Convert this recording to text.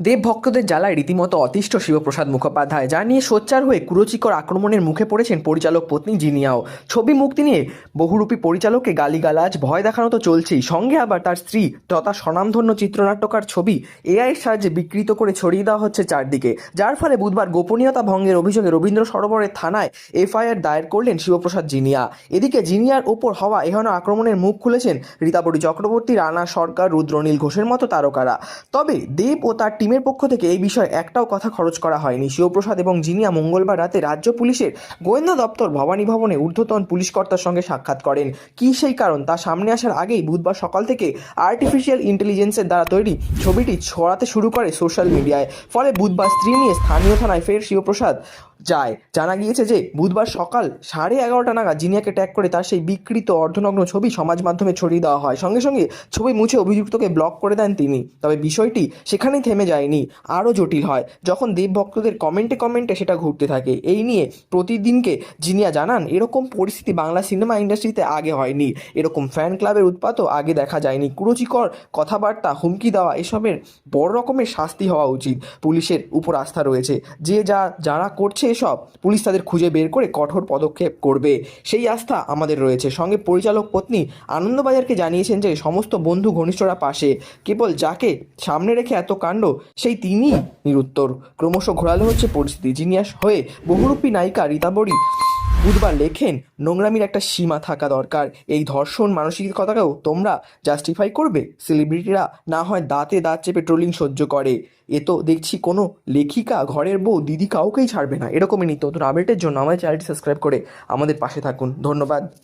দেব ভক্তদের জ্বালায় রীতিমতো অতিষ্ঠ শিবপ্রসাদ মুখোপাধ্যায়, যা নিয়ে সোচ্চার হয়ে কুরুচিকর আক্রমণের মুখে পড়েছেন পরিচালক পত্নী জিনিয়াও। ছবি মুক্তি নিয়ে বহুরূপী পরিচালককে গালিগালাজ, ভয় দেখানো তো চলছেই। সঙ্গে আবার তার স্ত্রী তথা স্বনামধন্য চিত্রনাট্যকার ছবি এআইয়ের সাহায্যে বিকৃত করে ছড়িয়ে দেওয়া হচ্ছে চারদিকে। যার ফলে বুধবার গোপনীয়তা ভঙ্গের অভিযোগে রবীন্দ্র সরোবরের থানায় এফআইআর দায়ের করলেন শিবপ্রসাদ জিনিয়া। এদিকে জিনিয়ার ওপর হওয়া এহেন আক্রমণের মুখ খুলেছেন রীতাবরী চক্রবর্তী, রানা সরকার, রুদ্রনীল ঘোষের মতো তারকারা। তবে দেব ও তার টিমের পক্ষ থেকে এই বিষয়ে একটাও কথা খরচ করা হয়নি। শিবপ্রসাদ এবং জিনিয়া মঙ্গলবার রাতে রাজ্য পুলিশের গোয়েন্দা দপ্তর ভবানী ভবনে ঊর্ধ্বতন পুলিশকর্তার সঙ্গে সাক্ষাৎ করেন। কি সেই কারণ? তা সামনে আসার আগেই বুধবার সকাল থেকে আর্টিফিশিয়াল ইন্টেলিজেন্সের দ্বারা তৈরি ছবিটি ছড়াতে শুরু করে সোশ্যাল মিডিয়ায় ফলে বুধবার স্ত্রী নিয়ে স্থানীয় থানায় ফের শিবপ্রসাদ যায়। জানা গিয়েছে যে, বুধবার সকাল সাড়ে এগারোটা নাগাদ জিনিয়াকে ট্যাগ করে তার সেই বিকৃত অর্ধনগ্ন ছবি সমাজ মাধ্যমে ছড়িয়ে দেওয়া হয়। সঙ্গে সঙ্গে ছবি মুছে অভিযুক্তকে ব্লক করে দেন তিনি। তবে বিষয়টি সেখানেই থেমে যায়নি, আরও জটিল হয়, যখন দেব ভক্তদের কমেন্টে কমেন্টে সেটা ঘুরতে থাকে। এই নিয়ে প্রতিদিনকে জিনিয়া জানান, এরকম পরিস্থিতি বাংলা সিনেমা ইন্ডাস্ট্রিতে আগে হয়নি। এরকম ফ্যান ক্লাবের উৎপাতও আগে দেখা যায়নি। কুরুচিকর কথাবার্তা, হুমকি দেওয়া, এসবের বড় রকমের শাস্তি হওয়া উচিত। পুলিশের উপর আস্থা রয়েছে। যে যা, যারা করছে এসব। পুলিশ তাদের খুঁজে বের করে কঠোর পদক্ষেপ করবে। সেই আস্থা আমাদের রয়েছে। সঙ্গে পরিচালক পত্নী আনন্দবাজারকে জানিয়েছেন যে, সমস্ত বন্ধু ঘনিষ্ঠরা পাশে। কেবল যাকে সামনে রেখে এত কাণ্ড, সেই তিনি নিরুত্তর। ক্রমশ ঘোরালো হচ্ছে পরিস্থিতি। জিনিয়াস হয়ে বহুরূপী নায়িকা রীতাবরী বুধবার লেখেন, নোংরামির একটা সীমা থাকা দরকার। এই ধর্ষণ মানসিকতাকেও তোমরা জাস্টিফাই করবে। সেলিব্রিটিরা না হয় দাঁতে দাঁত চেপে ট্রোলিং সহ্য করে। এ তো দেখছি কোনো লেখিকা, ঘরের বউ, দিদি কাউকেই ছাড়বে না। এরকমই নিত্য নতুন আপডেটের জন্য আমাদের চ্যানেলটি সাবস্ক্রাইব করে আমাদের পাশে থাকুন। ধন্যবাদ।